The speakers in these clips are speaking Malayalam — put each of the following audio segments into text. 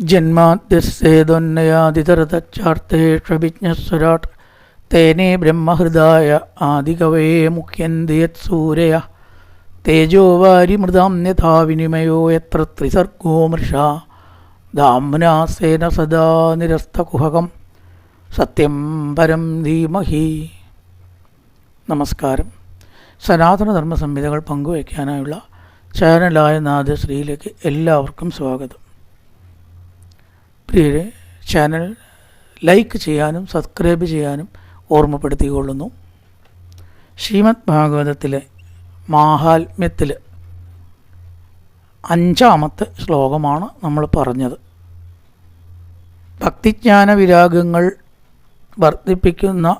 ജന്മാദ്യസ്യേതൊന്നയാതിതരതച്ചാർത്തേഷ്വിജ്ഞസ്വരാട് തേനേ ബ്രഹ്മഹൃദായ ആദികവേ മുഖ്യന്തിയത്സൂരയ തേജോവാരി മൃതാം യഥാ വിനിമയോ എത്ര ത്രിസർഗോ മൃഷ. ദാംനാസേന സദാ നിരസ്തകുഹകം. സത്യം പരം ധീമഹി. നമസ്കാരം. സനാതനധർമ്മ സംഹിതകൾ പങ്കുവയ്ക്കാനായുള്ള ചാനലായ നാദശ്രീയിലേക്ക് എല്ലാവർക്കും സ്വാഗതം. ചാനൽ ലൈക്ക് ചെയ്യാനും സബ്സ്ക്രൈബ് ചെയ്യാനും ഓർമ്മപ്പെടുത്തിക്കൊള്ളുന്നു. ശ്രീമദ് ഭാഗവതത്തിലെ മാഹാത്മ്യത്തിൽ അഞ്ചാമത്തെ ശ്ലോകമാണ് നമ്മൾ പറഞ്ഞത്. ഭക്തിജ്ഞാന വിരാഗങ്ങൾ വർദ്ധിപ്പിക്കുന്ന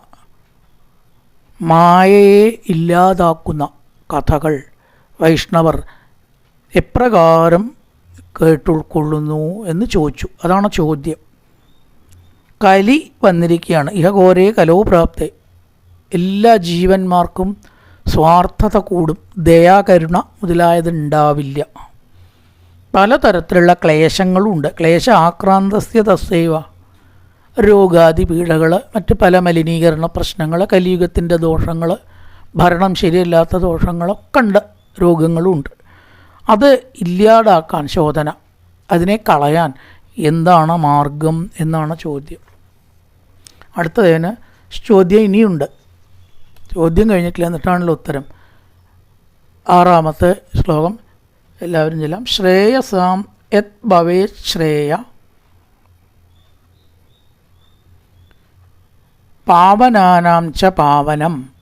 മായയെ ഇല്ലാതാക്കുന്ന കഥകൾ വൈഷ്ണവർ എപ്രകാരം കേട്ടുൾക്കൊള്ളുന്നു എന്ന് ചോദിച്ചു. അതാണ് ചോദ്യം. കലി വന്നിരിക്കുകയാണ്. ഇഹഘോരേ കലോപ്രാപ്തെ എല്ലാ ജീവന്മാർക്കും സ്വാർത്ഥത കൂടും. ദയാകരുണ മുതലായത് ഉണ്ടാവില്ല പലതരത്തിലുള്ള ക്ലേശങ്ങളുണ്ട്. ക്ലേശ ആക്രാന്തസ്യ തസ്സൈവ രോഗാദി പീഡകൾ മറ്റ് പല മലിനീകരണ പ്രശ്നങ്ങൾ കലിയുഗത്തിന്റെ ദോഷങ്ങൾ ഭരണം ശരിയല്ലാത്ത ദോഷങ്ങളൊക്കെ ഉണ്ട് രോഗങ്ങളുണ്ട്. അത് ഇല്ലാതാക്കാൻ ശോധന. അതിനെ കളയാൻ എന്താണ് മാർഗം എന്നാണ് ചോദ്യം. അടുത്തതിന് ചോദ്യം ഇനിയുണ്ട്. ചോദ്യം കഴിഞ്ഞിട്ടില്ല എന്നിട്ടാണല്ലോ ഉത്തരം. ആറാമത്തെ ശ്ലോകം. എല്ലാവരും ചെല്ലാം. ശ്രേയസാം യത് ഭവേ ശ്രേയ? പാവനാനാം ച പാവനം.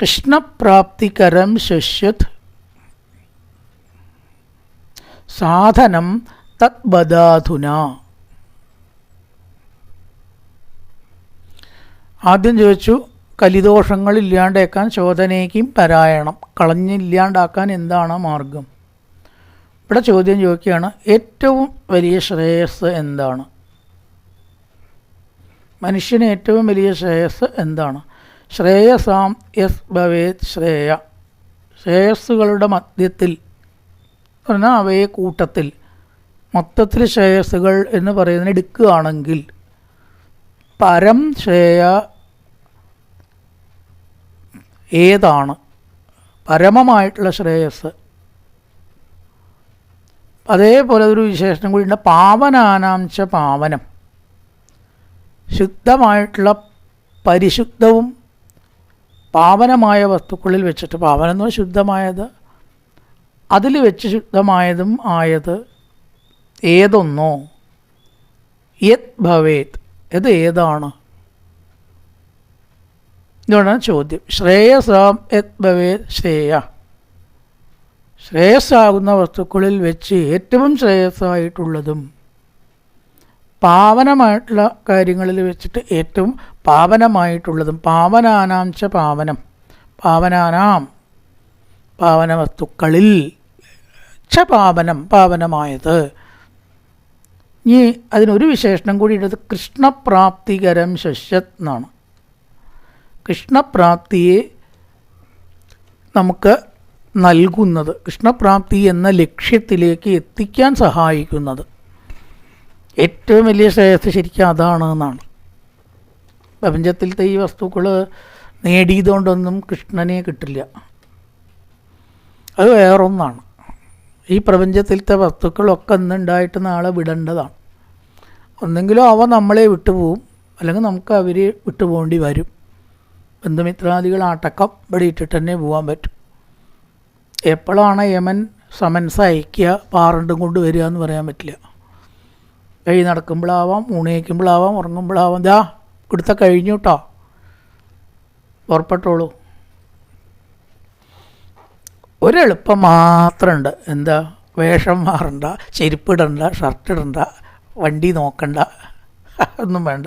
കൃഷ്ണപ്രാപ്തികരം ശുഷ്യത്. സാധനം തദ്ബദാധുന ആദ്യം ചോദിച്ചു കലിദോഷങ്ങൾ ഇല്ലാണ്ടേക്കാൻ ശോധനയ്ക്കും പരായണം കളഞ്ഞില്ലാണ്ടാക്കാൻ എന്താണ് മാർഗം? ഇവിടെ ചോദ്യം ചോദിക്കുകയാണ് ഏറ്റവും വലിയ ശ്രേയസ് എന്താണ്? മനുഷ്യന് ഏറ്റവും വലിയ ശ്രേയസ് എന്താണ്? ശ്രേയസാം യസ് ഭവേത് ശ്രേയ. ശ്രേയസ്സുകളുടെ മധ്യത്തിൽ പറഞ്ഞാൽ അവയെ കൂട്ടത്തിൽ മൊത്തത്തിൽ ശ്രേയസ്സുകൾ എന്ന് പറയുന്നതിന് എടുക്കുകയാണെങ്കിൽ പരം ശ്രേയ ഏതാണ്? പരമമായിട്ടുള്ള ശ്രേയസ്. അതേപോലെ ഒരു വിശേഷണം കൂടിയുണ്ട് പാവനാനാംശ പാവനം. ശുദ്ധമായിട്ടുള്ള പരിശുദ്ധവും പാവനമായ വസ്തുക്കളിൽ വെച്ചിട്ട് പാവനം എന്ന് ശുദ്ധമായത്. അതിൽ വെച്ച് ശുദ്ധമായതും ആയത് ഏതൊന്നോ? യത് ഭവേത്. ഇത് ഏതാണ്? ഇതാണ് ചോദ്യം. ശ്രേയസാം യത് ഭവേത് ശ്രേയ. ശ്രേയസ്സാകുന്ന വസ്തുക്കളിൽ വെച്ച് ഏറ്റവും ശ്രേയസ്സായിട്ടുള്ളതും പാവനമായിട്ടുള്ള കാര്യങ്ങളിൽ വെച്ചിട്ട് ഏറ്റവും പാവനമായിട്ടുള്ളതും പാവനാനാംശ പാവനം. പാവനാനാം പാവന വസ്തുക്കളിൽ ച പാവനം പാവനമായത്. ഇനി അതിനൊരു വിശേഷണം കൂടി ഇടത് കൃഷ്ണപ്രാപ്തികരം ശശ്യത് എന്നാണ്. കൃഷ്ണപ്രാപ്തിയെ നമുക്ക് നൽകുന്നത് കൃഷ്ണപ്രാപ്തി എന്ന ലക്ഷ്യത്തിലേക്ക് എത്തിക്കാൻ സഹായിക്കുന്നത്. ഏറ്റവും വലിയ ശ്രേയസ് ശരിക്കും അതാണ് എന്നാണ്. പ്രപഞ്ചത്തിലത്തെ ഈ വസ്തുക്കൾ നേടിയതുകൊണ്ടൊന്നും കൃഷ്ണനെ കിട്ടില്ല. അത് വേറൊന്നാണ്. ഈ പ്രപഞ്ചത്തിലത്തെ വസ്തുക്കളൊക്കെ ഇന്നുണ്ടായിട്ട് നാളെ വിടേണ്ടതാണ്. ഒന്നെങ്കിലും അവ നമ്മളെ വിട്ടുപോകും. അല്ലെങ്കിൽ നമുക്ക് അവരെ വിട്ടുപോകേണ്ടി വരും. ബന്ധുമിത്രാദികൾ അടക്കം ഇവിടെ ഇട്ടിട്ട് തന്നെ പോകാൻ പറ്റും. എപ്പോഴാണ് യമൻ സമൻസ് അയക്കുക പാറണ്ടും കൊണ്ട് വരിക എന്ന് പറയാൻ പറ്റില്ല. കൈ നടക്കുമ്പോഴാവാം ഊണയിക്കുമ്പോഴാവാം ഉറങ്ങുമ്പോഴാവാം ദാ ഇവിടുത്തെ കഴിഞ്ഞു കേട്ടോ പുറപ്പെട്ടോളൂ. ഒരെളുപ്പം മാത്രമുണ്ട് എന്താ? വേഷം മാറണ്ട ചെരുപ്പിടണ്ട ഷർട്ട് ഇടണ്ട വണ്ടി നോക്കണ്ട ഒന്നും വേണ്ട.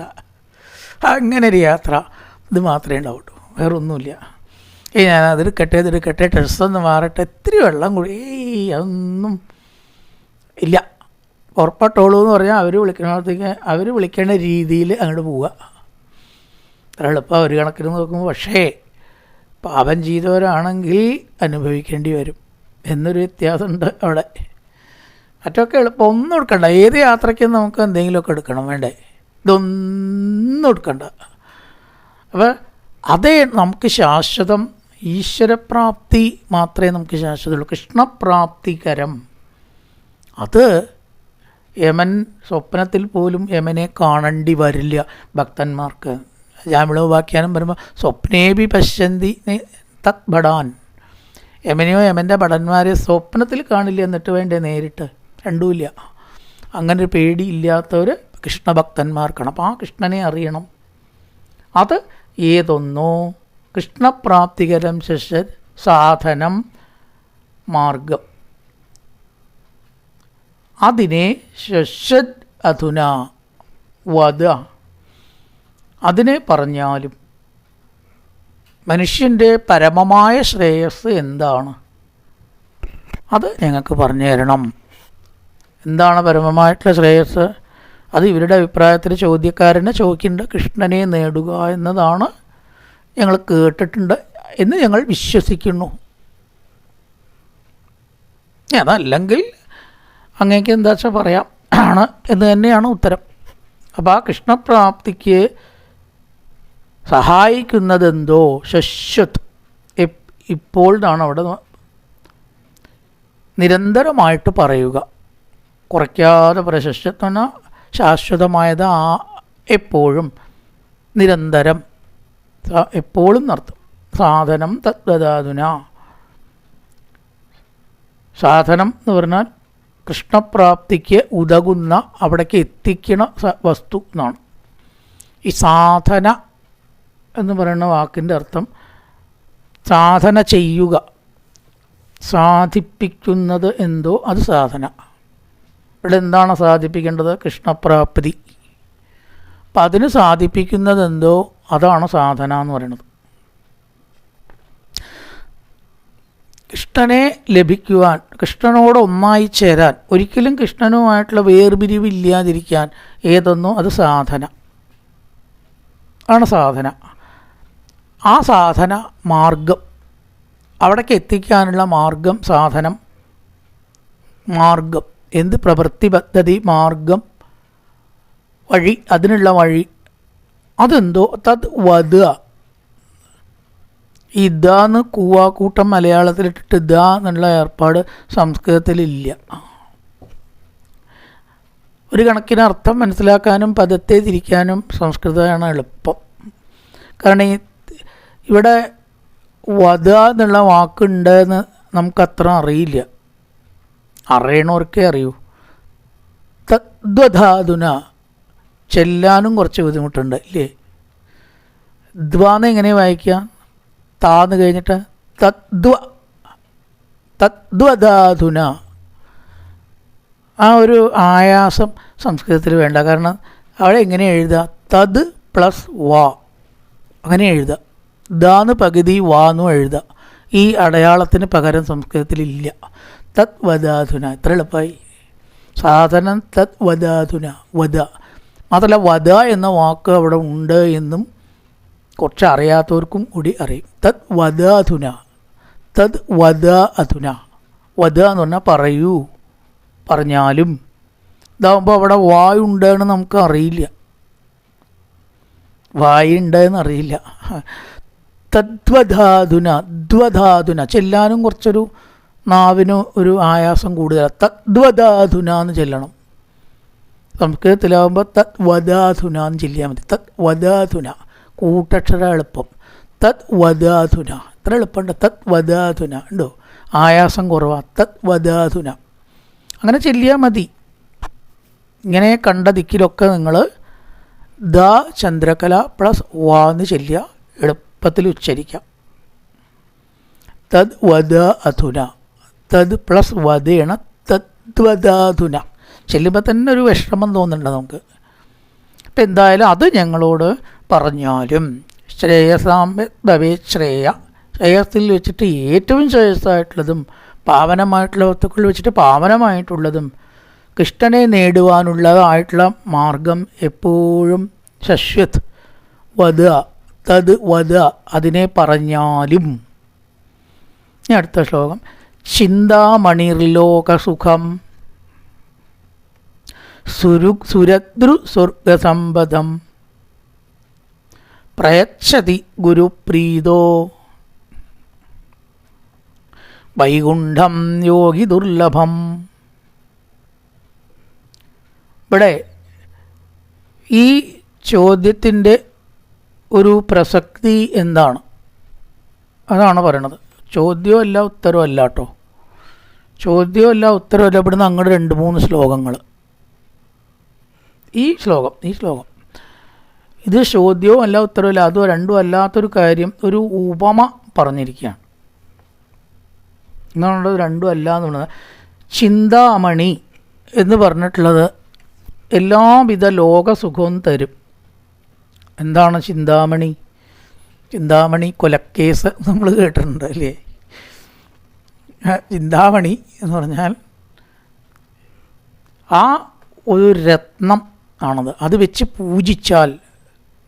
അങ്ങനെ ഒരു യാത്ര. ഇത് മാത്രമേ ഉണ്ടാവുള്ളൂ വേറെ ഒന്നുമില്ല ഏയ് ഞാൻ അതെടുക്കട്ടെ ഇതെടുക്കട്ടെ ഡ്രസ്സൊന്ന് മാറട്ടെ. ഇത്തിരി വെള്ളം കൂടി അതൊന്നും ഇല്ല. പുറപ്പെട്ടോളൂ എന്ന് പറഞ്ഞാൽ അവർ വിളിക്കണത്തേക്ക് അവർ വിളിക്കേണ്ട രീതിയിൽ അങ്ങോട്ട് പോവുക അത്ര എളുപ്പം ഒരു കണക്കിന് നോക്കുമ്പോൾ പക്ഷേ പാപം ചെയ്തവരാണെങ്കിൽ അനുഭവിക്കേണ്ടി വരും എന്നൊരു വ്യത്യാസമുണ്ട് അവിടെ. മറ്റൊക്കെ എളുപ്പം ഒന്നും എടുക്കണ്ട. ഏത് യാത്രയ്ക്കും നമുക്ക് എന്തെങ്കിലുമൊക്കെ എടുക്കണം. വേണ്ടേ? ഇതൊന്നും എടുക്കണ്ട. അപ്പോൾ അതേ നമുക്ക് ശാശ്വതം ഈശ്വരപ്രാപ്തി മാത്രമേ നമുക്ക് ശാശ്വതമുള്ളൂ. കൃഷ്ണപ്രാപ്തികരം. അത് യമൻ സ്വപ്നത്തിൽ പോലും യമനെ കാണേണ്ടി വരില്ല ഭക്തന്മാർക്ക്. ജാമിളോ വാക്യാനം വരുമ്പോൾ സ്വപ്നേബി പശ്യന്തി തത് ഭടാൻ. യമനെയോ യമന്റെ ഭടന്മാരെ സ്വപ്നത്തിൽ കാണില്ല എന്നിട്ട് വേണ്ടേ നേരിട്ട്? രണ്ടുമില്ല. അങ്ങനെ ഒരു പേടിയില്ലാത്തവർ കൃഷ്ണഭക്തന്മാർക്കാണ്. അപ്പോൾ ആ കൃഷ്ണനെ അറിയണം. അത് ഏതൊന്നോ കൃഷ്ണപ്രാപ്തികരം ശിഷ്യ സാധനം മാർഗം. അതിനെ ശശ്വത് അധുന വധ അതിനെ പറഞ്ഞാലും മനുഷ്യന്റെ പരമമായ ശ്രേയസ് എന്താണ്? അത് ഞങ്ങൾക്ക് പറഞ്ഞു തരണം. എന്താണ് പരമമായിട്ടുള്ള ശ്രേയസ്? അത് ഇവരുടെ അഭിപ്രായത്തിൽ ചോദ്യക്കാരനെ ചോദിക്കേണ്ട കൃഷ്ണനെ നേടുക എന്നതാണ് ഞങ്ങൾ കേട്ടിട്ടുണ്ട് എന്ന് ഞങ്ങൾ വിശ്വസിക്കുന്നു. അതല്ലെങ്കിൽ അങ്ങേക്ക് എന്താ വെച്ചാൽ പറയാം? ആണ് എന്ന് തന്നെയാണ് ഉത്തരം. അപ്പോൾ ആ കൃഷ്ണപ്രാപ്തിക്ക് സഹായിക്കുന്നതെന്തോ ശശ്വത്. ഇപ്പോൾ എന്നാണ് അവിടെ നിരന്തരമായിട്ട് പറയുക. കുറയ്ക്കാതെ പ്രശസ്തത്വം എന്നാൽ ശാശ്വതമായത് ആ എപ്പോഴും നിരന്തരം എപ്പോഴും നടത്തും. സാധനം തദ്വദാതുന. സാധനം എന്ന് പറഞ്ഞാൽ കൃഷ്ണപ്രാപ്തിക്ക് ഉതകുന്ന അവിടേക്ക് എത്തിക്കണ വസ്തു എന്നാണ്. ഈ സാധന എന്ന് പറയുന്ന വാക്കിന്റെ അർത്ഥം സാധന ചെയ്യുക. സാധിപ്പിക്കുന്നത് എന്തോ അത് സാധന. ഇവിടെ എന്താണ് സാധിപ്പിക്കേണ്ടത്? കൃഷ്ണപ്രാപ്തി. അപ്പം അതിന് സാധിപ്പിക്കുന്നത് എന്തോ അതാണ് സാധന എന്ന് പറയുന്നത്. കൃഷ്ണനെ ലഭിക്കുവാൻ കൃഷ്ണനോട് ഒന്നായി ചേരാൻ ഒരിക്കലും കൃഷ്ണനുമായിട്ടുള്ള വേർപിരിവില്ലാതിരിക്കാൻ ഏതെന്നോ അത് സാധന. ആണ് സാധന. ആ സാധന മാർഗം. അവിടേക്ക് എത്തിക്കാനുള്ള മാർഗം സാധനം മാർഗം. എന്ത് പ്രവൃത്തി പദ്ധതി മാർഗം വഴി അതിനുള്ള വഴി അതെന്തോ തത് വത ഇതാന്ന് കൂവാക്കൂട്ടം മലയാളത്തിലിട്ടിട്ട് ഇതാ എന്നുള്ള ഏർപ്പാട് സംസ്കൃതത്തിലില്ല. ഒരു കണക്കിന് അർത്ഥം മനസ്സിലാക്കാനും പദത്തെ തിരിക്കാനും സംസ്കൃതമാണ് എളുപ്പം. കാരണം ഈ ഇവിടെ വധ എന്നുള്ള വാക്കുണ്ടെന്ന് നമുക്കത്ര അറിയില്ല. അറിയണവർക്കേ അറിയൂ. തദ്വധാതുന. ചെല്ലാനും കുറച്ച് ബുദ്ധിമുട്ടുണ്ട് ഇല്ലേ? ദ്വാന്ന് എങ്ങനെ വായിക്കുക താന്ന് കഴിഞ്ഞിട്ട് തദ്വ തദ്വധാതുന. ആ ഒരു ആയാസം സംസ്കൃതത്തിൽ വേണ്ട. കാരണം അവിടെ എങ്ങനെ എഴുതുക തദ് പ്ലസ് വ. അങ്ങനെ എഴുതുക ദാന്ന് പകുതി വാന്നു എഴുതുക ഈ അടയാളത്തിന് പകരം സംസ്കൃതത്തിലില്ല. തത് വദാധുന. എത്ര എളുപ്പമായി സാധനം തത് വദാധുന. വധ മാത്രമല്ല വധ എന്ന വാക്ക് അവിടെ ഉണ്ട് എന്നും കുറച്ച് അറിയാത്തവർക്കും കൂടി അറിയും. തത് വദാധുന. തത് വധ അധുന വധ എന്ന് പറഞ്ഞാൽ പറയൂ. പറഞ്ഞാലും. ഇതാകുമ്പോൾ അവിടെ വായുണ്ടെന്ന് നമുക്ക് അറിയില്ല. വായുണ്ടെന്ന് അറിയില്ല. തദ്വധാതുന ദ്വധാതുന. ചെല്ലാനും കുറച്ചൊരു നാവിന് ഒരു ആയാസം കൂടുതലാണ് തദ്വധാതുന എന്ന് ചെല്ലണം. സംസ്കൃതത്തിലാവുമ്പോൾ തത് വധാധുന എന്ന് ചെല്ലിയാൽ മതി. തത് വധാധുന കൂട്ടക്ഷര എളുപ്പം. തത് വധാധുന എത്ര എളുപ്പമുണ്ട്? തത് വധാധുന ഉണ്ടോ ആയാസം കുറവാണ് തത് വധാധുന അങ്ങനെ ചെല്ലിയാൽ മതി. ഇങ്ങനെ കണ്ട ദിക്കിലൊക്കെ നിങ്ങൾ ദ ചന്ദ്രകല പ്ലസ് വാ എന്ന് ചെല്ലുക എളുപ്പത്തിൽ ഉച്ചരിക്കാം. തദ് വദ അധുന തദ് പ്ലസ് വധേണ തദ്വദാധുന ചെല്ലുമ്പോൾ തന്നെ ഒരു വിഷമം തോന്നുന്നുണ്ട് നമുക്ക്. അപ്പം എന്തായാലും അത് ഞങ്ങളോട് പറഞ്ഞാലും ശ്രേയസാം ഭവേ ശ്രേയ. ശ്രേയസിൽ വെച്ചിട്ട് ഏറ്റവും ശ്രേയസ്സായിട്ടുള്ളതും പാവനമായിട്ടുള്ള വസ്തുക്കൾ വെച്ചിട്ട് പാവനമായിട്ടുള്ളതും കൃഷ്ണനെ നേടുവാനുള്ളതായിട്ടുള്ള മാർഗം എപ്പോഴും ശശ്വത്. വധ തത് വധ അതിനെ പറഞ്ഞാലും. ഇനി അടുത്ത ശ്ലോകം. ചിന്താമണിർലോകസുഖം. സുരു സുരദ്രു പ്രയച്ഛതി ഗുരുപ്രീതോ. വൈകുണ്ഠം യോഗി ദുർലഭം. ഇവിടെ ഈ ചോദ്യത്തിന്റെ ഒരു പ്രസക്തി എന്താണ്? അതാണ് പറയണത്. ചോദ്യമല്ല ഉത്തരവല്ല കേട്ടോ ചോദ്യമല്ല ഉത്തരവല്ല ഇവിടുന്ന് അങ്ങോട്ട് രണ്ട് മൂന്ന് ശ്ലോകങ്ങൾ ഈ ശ്ലോകം ഈ ശ്ലോകം. ഇത് ചോദ്യവും അല്ല ഉത്തരവില്ല അതോ രണ്ടും അല്ലാത്തൊരു കാര്യം ഒരു ഉപമ പറഞ്ഞിരിക്കുകയാണ്. എന്നാണുള്ളത് രണ്ടും അല്ല എന്നുള്ളത് ചിന്താമണി എന്ന് പറഞ്ഞിട്ടുള്ളത് എല്ലാവിധ ലോകസുഖവും തരും. എന്താണ് ചിന്താമണി? ചിന്താമണി കൊലക്കേസ് നമ്മൾ കേട്ടിട്ടുണ്ട് അല്ലേ? ചിന്താമണി എന്ന് പറഞ്ഞാൽ ആ ഒരു രത്നം ആണത്. അത് വെച്ച് പൂജിച്ചാൽ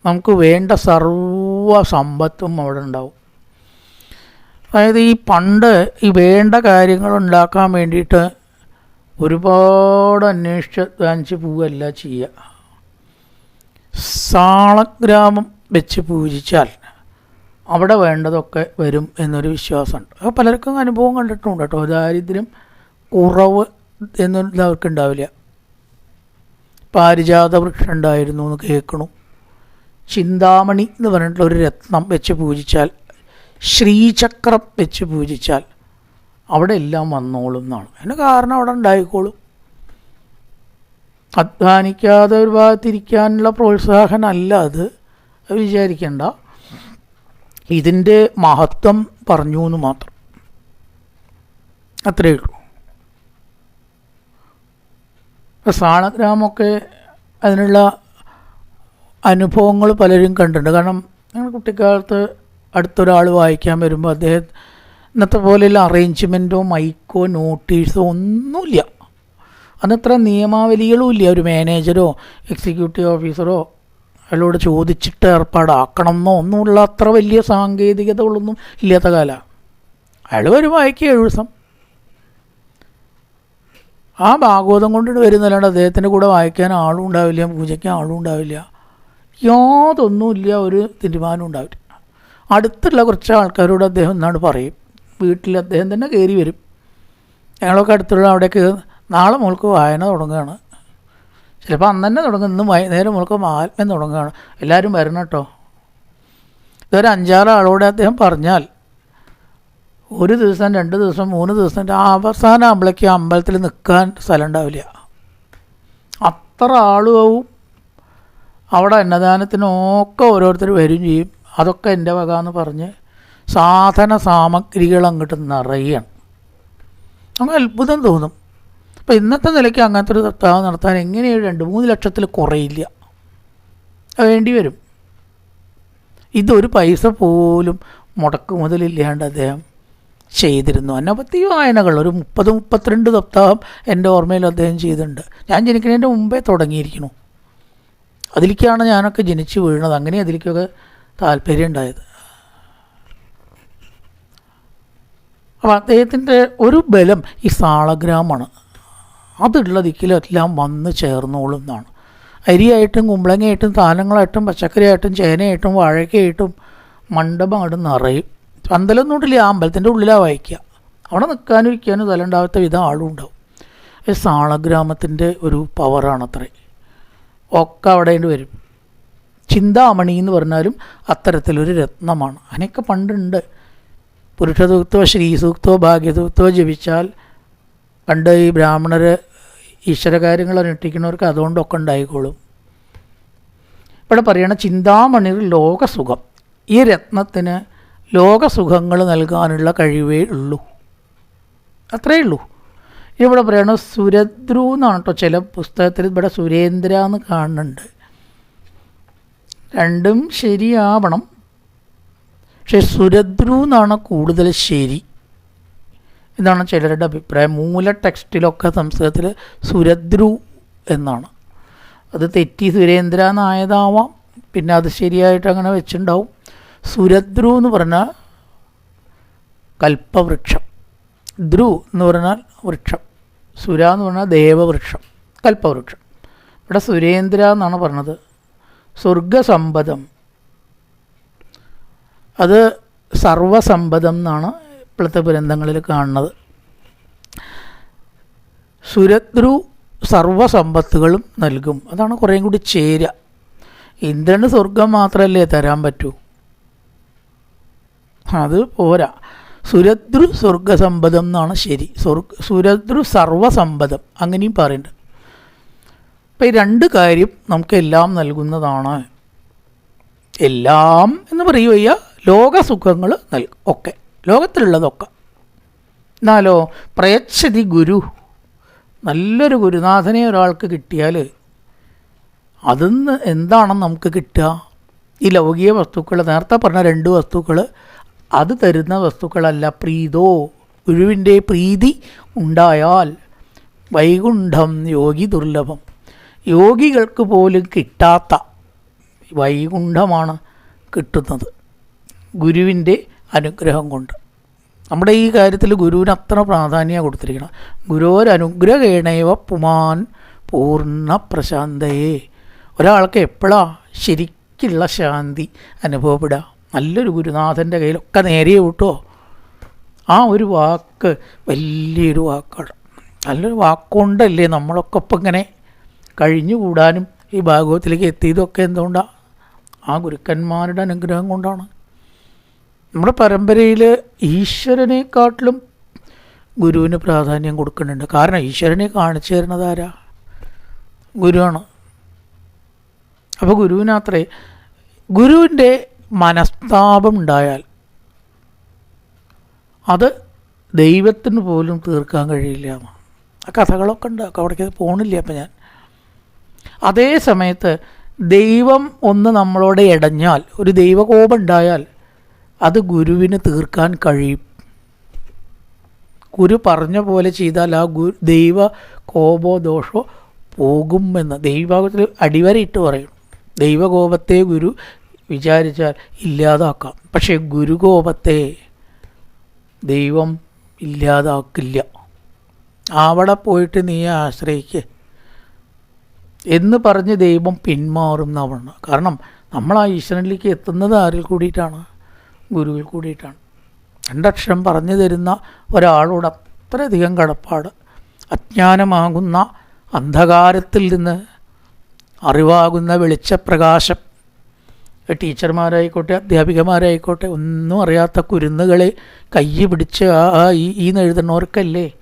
നമുക്ക് വേണ്ട സർവ സമ്പത്തും അവിടെ ഉണ്ടാവും. അതായത് ഈ പണ്ട് ഈ വേണ്ട കാര്യങ്ങൾ ഉണ്ടാക്കാൻ വേണ്ടിയിട്ട് ഒരുപാട് അന്വേഷിച്ച് ധ്യാനിച്ച് പോവുകയല്ല ചെയ്യുക. സാളഗ്രാമം വെച്ച് പൂജിച്ചാൽ അവിടെ വേണ്ടതൊക്കെ വരും എന്നൊരു വിശ്വാസമുണ്ട്. അപ്പോൾ പലർക്കും അനുഭവം കണ്ടിട്ടുണ്ട് കേട്ടോ. ദാരിദ്ര്യം കുറവ് എന്നൊന്നും അവർക്ക് ഉണ്ടാവില്ല. പാരിജാത വൃക്ഷം ഉണ്ടായിരുന്നു എന്ന് കേൾക്കണു. ചിന്താമണി എന്ന് പറഞ്ഞിട്ടുള്ള ഒരു രത്നം വെച്ച് പൂജിച്ചാൽ ശ്രീചക്രം വെച്ച് പൂജിച്ചാൽ അവിടെ എല്ലാം വന്നോളും എന്നാണ്. അതിന് കാരണം അവിടെ ഉണ്ടായിക്കോളും. അധ്വാനിക്കാതെ ഒരു ഭാഗത്തിരിക്കാനുള്ള പ്രോത്സാഹനമല്ല അത്. വിചാരിക്കണ്ട. ഇതിന്റെ മഹത്വം പറഞ്ഞു എന്ന് മാത്രം. അത്രയേ ഉള്ളൂ. സാണഗ്രാമൊക്കെ അതിനുള്ള അനുഭവങ്ങൾ പലരും കണ്ടിട്ടുണ്ട്. കാരണം ഞങ്ങൾ കുട്ടിക്കാലത്ത് അടുത്തൊരാൾ വായിക്കാൻ വരുമ്പോൾ അദ്ദേഹം ഇന്നത്തെ പോലെയുള്ള അറേഞ്ച്മെന്റോ മൈക്കോ നോട്ടീസോ ഒന്നുമില്ല. അന്നത്ര നിയമാവലികളും ഇല്ല. ഒരു മാനേജരോ എക്സിക്യൂട്ടീവ് ഓഫീസറോ അയാളോട് ചോദിച്ചിട്ട് ഏർപ്പാടാക്കണം എന്നോ ഒന്നുമുള്ള അത്ര വലിയ സാങ്കേതികതകളൊന്നും ഇല്ലാത്ത കാലമാണ് അയാൾ വരും വായിക്കുക ഏഴ് ദിവസം. ആ ഭാഗവതം കൊണ്ടിട്ട് വരുന്നല്ലാണ്ട് അദ്ദേഹത്തിന്റെ കൂടെ വായിക്കാൻ ആളും ഉണ്ടാവില്ല പൂജയ്ക്ക് ആളും ഉണ്ടാവില്ല. യാതൊന്നുമില്ല ഒരു തീരുമാനം ഉണ്ടാവില്ല. അടുത്തുള്ള കുറച്ച് ആൾക്കാരോട് അദ്ദേഹം എന്നാണ് പറയും. വീട്ടിൽ അദ്ദേഹം തന്നെ കയറി വരും. ഞങ്ങളൊക്കെ അടുത്തുള്ള അവിടേക്ക് നാളെ മുൾക്ക് വായന തുടങ്ങുകയാണ്. ചിലപ്പോൾ അന്ന് തന്നെ തുടങ്ങും ഇന്ന് വൈകുന്നേരം മുൾക്ക് മഹാത്മ്യം തുടങ്ങുകയാണ്. എല്ലാവരും വരണം കേട്ടോ. ഇതൊരു അഞ്ചാറ് ആളോടെ അദ്ദേഹം പറഞ്ഞാൽ ഒരു ദിവസം രണ്ട് ദിവസം മൂന്ന് ദിവസം അവസാനം ആകുമ്പോഴേക്ക് അമ്പലത്തിൽ നിൽക്കാൻ സ്ഥലം ഉണ്ടാവില്ല അത്ര ആളും അവിടെ അന്നദാനത്തിനൊക്കെ ഓരോരുത്തർ വരും ചെയ്യും. അതൊക്കെ എന്റെ വക എന്ന് പറഞ്ഞ് സാധന സാമഗ്രികൾ അങ്ങോട്ട് നിറയാണ്. നമുക്ക് അത്ഭുതം തോന്നും. അപ്പോൾ ഇന്നത്തെ നിലയ്ക്ക് അങ്ങനത്തെ ഒരു സപ്താഹം നടത്താൻ എങ്ങനെയാണ് രണ്ട് മൂന്ന് ലക്ഷത്തിൽ കുറയില്ല. വേണ്ടി വരും. ഇതൊരു പൈസ പോലും മുടക്ക് മുതലില്ലാണ്ട് അദ്ദേഹം ചെയ്തിരുന്നു. അനവധി വായനകൾ ഒരു മുപ്പത് മുപ്പത്തിരണ്ട് സപ്താഹം എന്റെ ഓർമ്മയിൽ അദ്ദേഹം ചെയ്തിട്ടുണ്ട്. ഞാൻ ജനിക്കുന്നതിന്റെ മുമ്പേ തുടങ്ങിയിരിക്കുന്നു. അതിലേക്കാണ് ഞാനൊക്കെ ജനിച്ച് വീണത്. അങ്ങനെ അതിലേക്കൊക്കെ താല്പര്യം ഉണ്ടായത്. അദ്ദേഹത്തിന്റെ ഒരു ബലം ഈ സാളഗ്രാമാണ്. അതുള്ള ദിക്കിലെല്ലാം വന്ന് ചേർന്നോളും എന്നാണ് അരിയായിട്ടും കുമ്പളങ്ങയായിട്ടും താനങ്ങളായിട്ടും പച്ചക്കറിയായിട്ടും ചേനയായിട്ടും വാഴയ്ക്കായിട്ടും മണ്ഡപം അങ്ങോട്ട് നിറയും. പന്തലൊന്നും ഇല്ല ആ അമ്പലത്തിന്റെ ഉള്ളിലാണ് വായിക്കുക. അവിടെ നിൽക്കാനും ഇരിക്കാനും തല ഉണ്ടാവാത്ത വിധം ആളും ഉണ്ടാവും. ഒരു സാളഗ്രാമത്തിന്റെ ഒരു പവറാണത്രേ. ഒക്കെ അവിടെ വരും. ചിന്താമണി എന്ന് പറഞ്ഞാലും അത്തരത്തിലൊരു രത്നമാണ്. അതിനൊക്കെ പണ്ടുണ്ട്. പുരുഷസൂക്തോ ശ്രീസൂക്തോ ഭാഗ്യസൂക്തോ ജപിച്ചാൽ പണ്ട് ഈ ബ്രാഹ്മണർ ഈശ്വരകാര്യങ്ങൾ അനുഷ്ഠിക്കുന്നവർക്ക് അതുകൊണ്ടൊക്കെ ഉണ്ടായിക്കോളും. ഇവിടെ പറയണ ചിന്താമണിർ ലോകസുഖം. ഈ രത്നത്തിന് ലോകസുഖങ്ങൾ നൽകാനുള്ള കഴിവേ ഉള്ളൂ. അത്രയേ ഉള്ളൂ. ഇവിടെ പറയണ സുരദ്രു എന്നാണ് കേട്ടോ ചില പുസ്തകത്തിൽ ഇവിടെ സുരേന്ദ്ര എന്ന് കാണുന്നുണ്ട്. രണ്ടും ശരിയാവണം. പക്ഷെ സുരദ്രു എന്നാണ് കൂടുതൽ ശരി. എന്നാണ് ചിലരുടെ അഭിപ്രായം. മൂല ടെക്സ്റ്റിലൊക്കെ സംസ്കൃതത്തിൽ സുരദ്രു എന്നാണ്. അത് തെറ്റി സുരേന്ദ്ര എന്നായതാവാം പിന്നെ അത് ശരിയായിട്ട് അങ്ങനെ വെച്ചിട്ടുണ്ടാവും സുരദ്രു എന്ന് പറഞ്ഞാൽ കൽപ്പവൃക്ഷം. ധ്രു എന്ന് പറഞ്ഞാൽ വൃക്ഷം. സുര എന്ന് പറഞ്ഞാൽ ദേവവൃക്ഷം. കൽപ്പവൃക്ഷം. ഇവിടെ സുരേന്ദ്ര എന്നാണ് പറഞ്ഞത്. സ്വർഗസമ്പദം. അത് സർവസമ്പദം എന്നാണ് ഇപ്പോഴത്തെ ഗ്രന്ഥങ്ങളിൽ കാണുന്നത്. സുരദ്രു സർവസമ്പത്തുകളും നൽകും. അതാണ് കുറേയും കൂടി ചേര ഇന്ദ്രന് സ്വർഗം മാത്രമല്ലേ തരാൻ പറ്റൂ? അത് പോരാ. സുരദ്രു സ്വർഗസമ്പദം എന്നാണ് ശരി. സ്വർഗ സുരദ്രു സർവസമ്പദം. അങ്ങനെയും പറയുന്നുണ്ട് അപ്പം ഈ രണ്ട് കാര്യം നമുക്കെല്ലാം നൽകുന്നതാണ്. എല്ലാം എന്ന് പറയുക ലോകസുഖങ്ങൾ നൽകും. ഒക്കെ. ലോകത്തിലുള്ളതൊക്കെ. എന്നാലോ പ്രയച്ഛതി ഗുരു. നല്ലൊരു ഗുരുനാഥനെ ഒരാൾക്ക് കിട്ടിയാൽ അതിന്ന് എന്താണെന്ന് നമുക്ക് കിട്ടുക? ഈ ലൗകിക വസ്തുക്കൾ നേരത്തെ പറഞ്ഞ രണ്ട് വസ്തുക്കൾ അത് തരുന്ന വസ്തുക്കളല്ല. പ്രീതോ ഗുരുവിന്റെ പ്രീതി ഉണ്ടായാൽ വൈകുണ്ഠം യോഗി ദുർലഭം. യോഗികൾക്ക് പോലും കിട്ടാത്ത വൈകുണ്ഠമാണ് കിട്ടുന്നത്. ഗുരുവിന്റെ അനുഗ്രഹം കൊണ്ട്. നമ്മുടെ ഈ കാര്യത്തിൽ ഗുരുവിന് അത്ര പ്രാധാന്യം കൊടുത്തിരിക്കണം. ഗുരുവരനുഗ്രഹേണൈവ പുമാൻ പൂർണ പ്രശാന്തയെ. ഒരാൾക്ക് എപ്പോഴാ ശരിക്കുള്ള ശാന്തി അനുഭവപ്പെടുക? നല്ലൊരു ഗുരുനാഥന്റെ കയ്യിലൊക്കെ നേരെ വിട്ടോ ആ ഒരു വാക്ക് വലിയൊരു വാക്കാണ്. നല്ലൊരു വാക്കുകൊണ്ടല്ലേ നമ്മളൊക്കെ ഇപ്പം ഇങ്ങനെ കഴിഞ്ഞുകൂടാനും ഈ ഭാഗവത്തിലേക്ക് എത്തിയതൊക്കെ എന്തുകൊണ്ടാണ് ആ ഗുരുക്കന്മാരുടെ അനുഗ്രഹം കൊണ്ടാണ്. നമ്മുടെ പരമ്പരയിൽ ഈശ്വരനെക്കാട്ടിലും ഗുരുവിന് പ്രാധാന്യം കൊടുക്കുന്നുണ്ട്. കാരണം ഈശ്വരനെ കാണിച്ചു തരുന്നത് ആരാ? ഗുരുവാണ്. അപ്പോൾ ഗുരുവിനത്രേ ഗുരുവിന്റെ മനസ്താപം ഉണ്ടായാൽ അത് ദൈവത്തിന് പോലും തീർക്കാൻ കഴിയില്ല ആ കഥകളൊക്കെ ഉണ്ട്. അവിടേക്ക് പോണില്ല അപ്പം ഞാൻ. അതേ സമയത്ത് ദൈവം ഒന്ന് നമ്മളോട് ഇടഞ്ഞാൽ ഒരു ദൈവകോപം ഉണ്ടായാൽ അത് ഗുരുവിന് തീർക്കാൻ കഴിയും. ഗുരു പറഞ്ഞ പോലെ ചെയ്താൽ ആ ഗുരു ദൈവ കോപോ ദോഷോ പോകുമെന്ന് ദൈവത്തിൽ അടിവരയിട്ട് പറയും. ദൈവകോപത്തെ ഗുരു വിചാരിച്ചാൽ ഇല്ലാതാക്കാം. പക്ഷേ ഗുരുകോപത്തെ ദൈവം ഇല്ലാതാക്കില്ല. അവിടെ പോയിട്ട് നീ ആശ്രയിക്ക് എന്ന് പറഞ്ഞ് ദൈവം പിന്മാറും എന്നാണ് കാരണം നമ്മൾ ആ ഈശ്വരനിലേക്ക് എത്തുന്നത് ആരിൽ കൂടിയിട്ടാണ്? ഗുരുവിൽ കൂടിയിട്ടാണ്. രണ്ടക്ഷരം പറഞ്ഞു തരുന്ന ഒരാളോട് അത്രയധികം കടപ്പാട് അജ്ഞാനമാകുന്ന അന്ധകാരത്തിൽ നിന്ന് അറിവാകുന്ന വെളിച്ചപ്രകാശം. ടീച്ചർമാരായിക്കോട്ടെ അധ്യാപികമാരായിക്കോട്ടെ ഒന്നും അറിയാത്ത കുരുന്നുകളെ കൈ പിടിച്ച് ആ ആ ഈ ഈ എഴുതുന്നവർക്കല്ലേ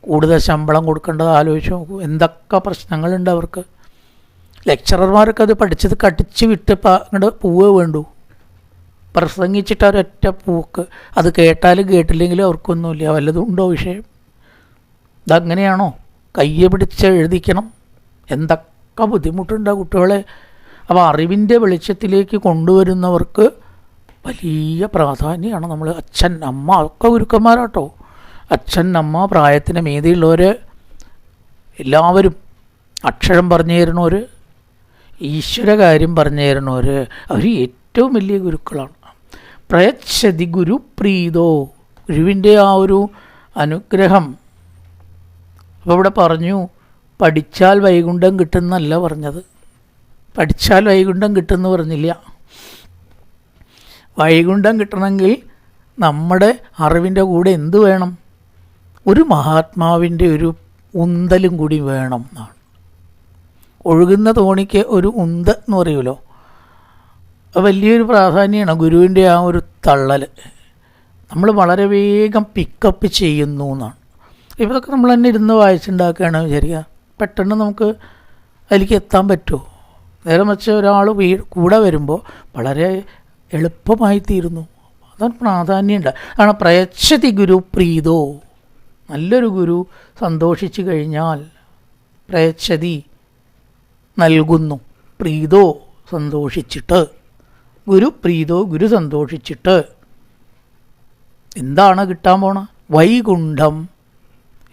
കൂടുതൽ ശമ്പളം കൊടുക്കേണ്ടത്? ആലോചിച്ച് നോക്കൂ. എന്തൊക്കെ പ്രശ്നങ്ങളുണ്ട് അവർക്ക്? ലെക്ചറർമാർക്ക് അത് പഠിച്ചത് കടിച്ച് വിട്ട് അങ്ങോട്ട് പോവേ വേണ്ടു. പ്രസംഗിച്ചിട്ട് ഒരൊറ്റ പൂക്ക്. അത് കേട്ടാലും കേട്ടില്ലെങ്കിലും അവർക്കൊന്നുമില്ല. വല്ലതും ഉണ്ടോ വിഷയം? ഇതങ്ങനെയാണോ? കയ്യെ പിടിച്ച് എഴുതിക്കണം. എന്തൊക്കെ ബുദ്ധിമുട്ടുണ്ട് കുട്ടികളെ. അപ്പോൾ അറിവിന്റെ വെളിച്ചത്തിലേക്ക് കൊണ്ടുവരുന്നവർക്ക് വലിയ പ്രാധാന്യമാണ് നമ്മൾ അച്ഛൻ അമ്മ ഒക്കെ ഗുരുക്കന്മാരാട്ടോ. അച്ഛൻ അമ്മ പ്രായത്തിന് മീതിയുള്ളവർ എല്ലാവരും അക്ഷരം പറഞ്ഞു തരണവർ ഈശ്വര കാര്യം പറഞ്ഞു തരണവർ അവർ ഏറ്റവും വലിയ ഗുരുക്കളാണ്. പ്രയച്ഛതി ഗുരു പ്രീതോ ഗുരുവിന്റെ ആ ഒരു അനുഗ്രഹം. അപ്പോൾ ഇവിടെ പറഞ്ഞു പഠിച്ചാൽ വൈകുണ്ഠം കിട്ടുന്നല്ല പറഞ്ഞത്. പഠിച്ചാൽ വൈകുണ്ഠം കിട്ടുമെന്ന് പറഞ്ഞില്ല. വൈകുണ്ഠം കിട്ടണമെങ്കിൽ നമ്മുടെ അറിവിന്റെ കൂടെ എന്ത് വേണം? ഒരു മഹാത്മാവിന്റെ ഒരു ഉന്തലും കൂടി വേണം എന്നാണ്. ഒഴുകുന്ന തോണിക്ക് ഒരു ഉന്ത് എന്ന് പറയുമല്ലോ. അത് വലിയൊരു പ്രാധാന്യമാണ് ഗുരുവിന്റെ ആ ഒരു തള്ളൽ. നമ്മൾ വളരെ വേഗം പിക്കപ്പ് ചെയ്യുന്നു എന്നാണ്. ഇതൊക്കെ നമ്മൾ തന്നെ ഇരുന്ന് വായിച്ചുണ്ടാക്കുകയാണ് വിചാരിക്കുക. പെട്ടെന്ന് നമുക്ക് അതിലേക്ക് എത്താൻ പറ്റുമോ? നേരെ മറിച്ച് ഒരാൾ വീ കൂടെ വരുമ്പോൾ വളരെ എളുപ്പമായി തീരുന്നു. അതാണ് പ്രാധാന്യമുണ്ട്. ആണ് പ്രയച്ഛതി ഗുരു പ്രീതോ. നല്ലൊരു ഗുരു സന്തോഷിച്ചു കഴിഞ്ഞാൽ പ്രയച്ഛതി നൽകുന്നു. പ്രീതോ സന്തോഷിച്ചിട്ട്. ഗുരു പ്രീതോ ഗുരു സന്തോഷിച്ചിട്ട് എന്താണ് കിട്ടാൻ പോണ? വൈകുണ്ഠം.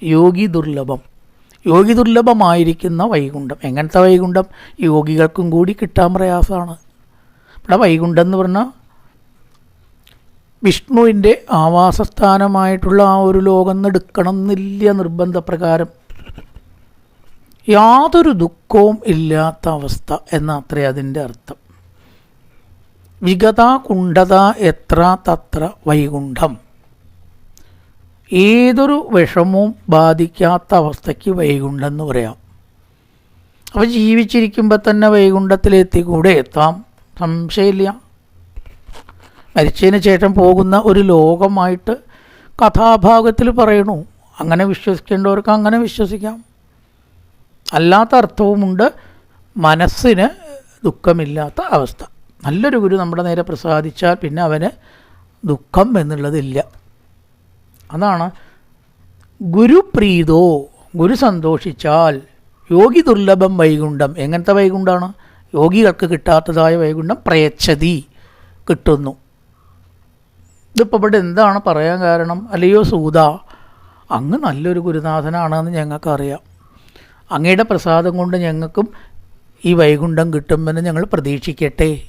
യോഗി ദുർലഭം. യോഗി ദുർലഭമായിരിക്കുന്ന വൈകുണ്ഠം. എങ്ങനത്തെ വൈകുണ്ഠം? യോഗികൾക്കും കൂടി കിട്ടാൻ പ്രയാസമാണ്. ഇവിടെ വൈകുണ്ഠം എന്ന് പറഞ്ഞാൽ വിഷ്ണുവിന്റെ ആവാസസ്ഥാനമായിട്ടുള്ള ആ ഒരു ലോകം എടുക്കണം എന്നില്ല നിർബന്ധപ്രകാരം. യാതൊരു ദുഃഖവും ഇല്ലാത്ത അവസ്ഥ എന്നത്രേ അതിന്റെ അർത്ഥം. വിഗത കുണ്ടത എത്ര തത്ര വൈകുണ്ഠം. ഏതൊരു വിഷമവും ബാധിക്കാത്ത അവസ്ഥയ്ക്ക് വൈകുണ്ഠം എന്ന് പറയാം. അപ്പോൾ ജീവിച്ചിരിക്കുമ്പോൾ തന്നെ വൈകുണ്ഠത്തിലെത്തി കൂടെ എത്താം. സംശയമില്ല. മരിച്ചതിന് ശേഷം പോകുന്ന ഒരു ലോകമായിട്ട് കഥാഭാഗത്തിൽ പറയണു. അങ്ങനെ വിശ്വസിക്കേണ്ടവർക്ക് അങ്ങനെ വിശ്വസിക്കാം. അല്ലാത്ത അർത്ഥവുമുണ്ട് മനസ്സിന് ദുഃഖമില്ലാത്ത അവസ്ഥ. നല്ലൊരു ഗുരു നമ്മുടെ നേരെ പ്രസാദിച്ചാൽ പിന്നെ അവന് ദുഃഖം എന്നുള്ളതില്ല. അതാണ് ഗുരുപ്രീതോ ഗുരു സന്തോഷിച്ചാൽ യോഗി ദുർലഭം വൈകുണ്ഠം. എങ്ങനത്തെ വൈകുണ്ഠമാണ് യോഗികൾക്ക് കിട്ടാത്തതായ വൈകുണ്ഠം പ്രയച്ഛതി കിട്ടുന്നു. ഇതിപ്പോൾ ഇവിടെ എന്താണ് പറയാൻ കാരണം? അല്ലയോ സൂത അങ്ങ് നല്ലൊരു ഗുരുനാഥനാണെന്ന് ഞങ്ങൾക്കറിയാം. അങ്ങയുടെ പ്രസാദം കൊണ്ട് ഞങ്ങൾക്കും ഈ വൈകുണ്ഠം കിട്ടുമെന്ന് ഞങ്ങൾ പ്രതീക്ഷിക്കട്ടെ.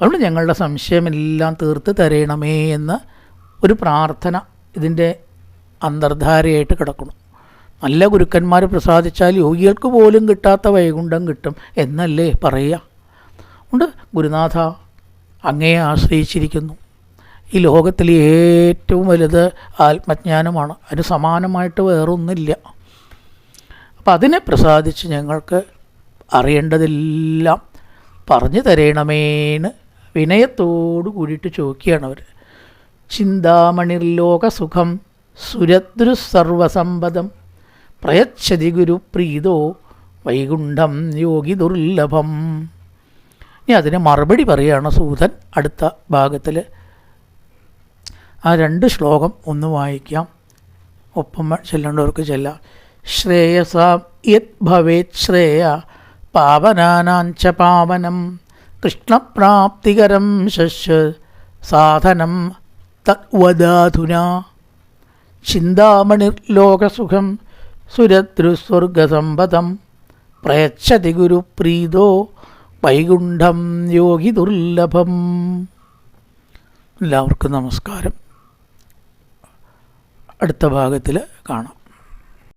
അതുകൊണ്ട് ഞങ്ങളുടെ സംശയമെല്ലാം തീർത്ത് തരയണമേ എന്ന ഒരു പ്രാർത്ഥന ഇതിന്റെ അന്തർധാരയായിട്ട് കിടക്കണം നല്ല ഗുരുക്കന്മാർ പ്രസാദിച്ചാൽ യോഗികൾക്ക് പോലും കിട്ടാത്ത വൈകുണ്ഠം കിട്ടും എന്നല്ലേ പറയുക. ഉണ്ട് ഗുരുനാഥ അങ്ങയെ ആശ്രയിച്ചിരിക്കുന്നു. ഈ ലോകത്തിൽ ഏറ്റവും വലുത് ആത്മജ്ഞാനമാണ്. അതിന് സമാനമായിട്ട് വേറൊന്നില്ല അപ്പം അതിനെ പ്രസാദിച്ച് ഞങ്ങൾക്ക് അറിയേണ്ടതെല്ലാം പറഞ്ഞു തരയണമേന്ന് വിനയത്തോടു കൂടിയിട്ട് ചോദിക്കുകയാണ് അവർ ചിന്താമണിർലോകസുഖം സുരദ്രു സർവസമ്പദം പ്രയച്ഛതി ഗുരു പ്രീതോ വൈകുണ്ഠം യോഗി ദുർലഭം. ഇനി അതിന് മറുപടി പറയുകയാണ് സൂതൻ അടുത്ത ഭാഗത്തിൽ ആ രണ്ട് ശ്ലോകം ഒന്ന് വായിക്കാം. ഒപ്പം ചെല്ലേണ്ടവർക്ക് ചെല്ലാം. ശ്രേയസാം യത് ഭവേത് ശ്രേയ പാവനാനാഞ്ച പാവനം. കൃഷ്ണപ്രാപ്തികരം ശശ് സാധനം തദ്വദാധുനാ ചിന്താമണിർലോകസുഖം സുരദ്രുസ്വർഗസമ്പദം പ്രയച്ഛതി ഗുരുപ്രീതോ വൈകുണ്ഠം യോഗി ദുർലഭം. എല്ലാവർക്കും നമസ്കാരം. അടുത്ത ഭാഗത്തിൽ കാണാം.